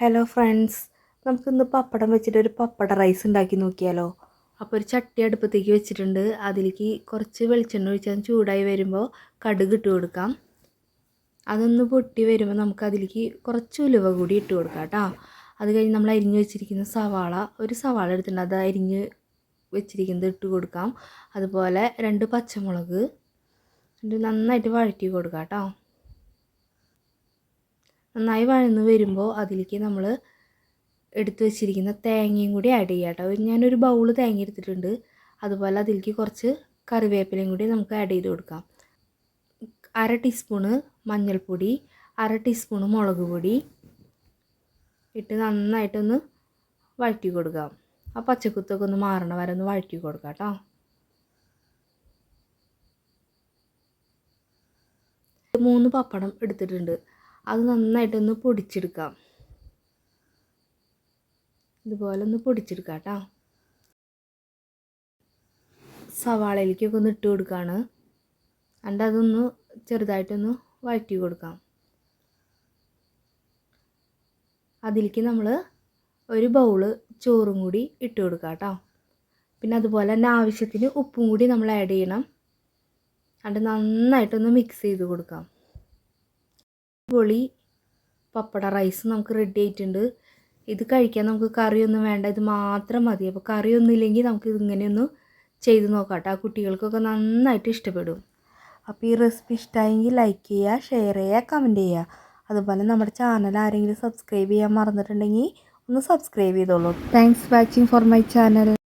Hello friends നമുക്കിന്ന് പപ്പടം വെച്ചിട്ട് ഒരു പപ്പട റൈസ് ഉണ്ടാക്കി നോക്കിയാലോ? അപ്പോൾ ഒരു ചട്ടി അടുപ്പത്തേക്ക് വെച്ചിട്ടുണ്ട്. അതിലേക്ക് കുറച്ച് വെളിച്ചെണ്ണ ഒഴിച്ചാൽ ചൂടായി വരുമ്പോൾ കടുക് ഇട്ട് കൊടുക്കാം. അതൊന്ന് പൊട്ടി വരുമ്പോൾ നമുക്ക് അതിലേക്ക് കുറച്ച് ഉലുവ കൂടി ഇട്ട് കൊടുക്കാം കേട്ടോ. അത് കഴിഞ്ഞ് നമ്മൾ അരിഞ്ഞ് വെച്ചിരിക്കുന്ന സവാള ഒരു സവാള എടുത്തിട്ടുണ്ട്. അത് അരിഞ്ഞ് വെച്ചിരിക്കുന്നത് ഇട്ട് കൊടുക്കാം. അതുപോലെ രണ്ട് പച്ചമുളക്. നന്നായിട്ട് വഴറ്റി കൊടുക്കാം കേട്ടോ. നന്നായി വഴന്ന് വരുമ്പോൾ അതിലേക്ക് നമ്മൾ എടുത്തു വെച്ചിരിക്കുന്ന തേങ്ങയും കൂടി ആഡ് ചെയ്യാം കേട്ടോ ഞാനൊരു ബൗൾ തേങ്ങ എടുത്തിട്ടുണ്ട്. അതുപോലെ അതിലേക്ക് കുറച്ച് കറിവേപ്പിലയും കൂടി നമുക്ക് ആഡ് ചെയ്ത് കൊടുക്കാം. അര ടീസ്പൂണ് മഞ്ഞൾപ്പൊടി അര ടീസ്പൂണ് മുളക് പൊടി ഇട്ട് നന്നായിട്ടൊന്ന് വഴറ്റി കൊടുക്കാം. ആ പച്ചക്കുത്തൊക്കെ ഒന്ന് മാറണ വരെ ഒന്ന് വഴറ്റി കൊടുക്കാം കേട്ടോ മൂന്ന് പപ്പടം എടുത്തിട്ടുണ്ട്. അത് നന്നായിട്ടൊന്ന് പൊടിച്ചെടുക്കാം. ഇതുപോലെ ഒന്ന് പൊടിച്ചെടുക്കാം കേട്ടോ. സവാളയിലേക്കൊക്കെ ഒന്ന് ഇട്ട് കൊടുക്കുകയാണ് അണ്ട് അതൊന്ന് ചെറുതായിട്ടൊന്ന് വഴറ്റി കൊടുക്കാം. അതിലേക്ക് നമ്മൾ ഒരു ബൗൾ ചോറും കൂടി ഇട്ട് കൊടുക്കാം കേട്ടോ. പിന്നെ അതുപോലെ തന്നെ ആവശ്യത്തിന് ഉപ്പും കൂടി നമ്മൾ ആഡ് ചെയ്യണം. അത് നന്നായിട്ടൊന്ന് മിക്സ് ചെയ്ത് കൊടുക്കാം. പൊളി പപ്പട റൈസ് നമുക്ക് റെഡി ആയിട്ടുണ്ട്. ഇത് കഴിക്കാൻ നമുക്ക് കറിയൊന്നും വേണ്ട ഇത് മാത്രം മതി. അപ്പോൾ കറിയൊന്നും ഇല്ലെങ്കിൽ നമുക്ക് ഇതിങ്ങനെയൊന്ന് ചെയ്ത് നോക്കാം കേട്ടോ ആ കുട്ടികൾക്കൊക്കെ നന്നായിട്ട് ഇഷ്ടപ്പെടും. അപ്പോൾ ഈ റെസിപ്പി ഇഷ്ടമായെങ്കിൽ ലൈക്ക് ചെയ്യുക ഷെയർ ചെയ്യുക കമന്റ് ചെയ്യുക. അതുപോലെ നമ്മുടെ ചാനൽ ആരെങ്കിലും സബ്സ്ക്രൈബ് ചെയ്യാൻ മറന്നിട്ടുണ്ടെങ്കിൽ ഒന്ന് സബ്സ്ക്രൈബ് ചെയ്തോളൂ. Thanks watching for my channel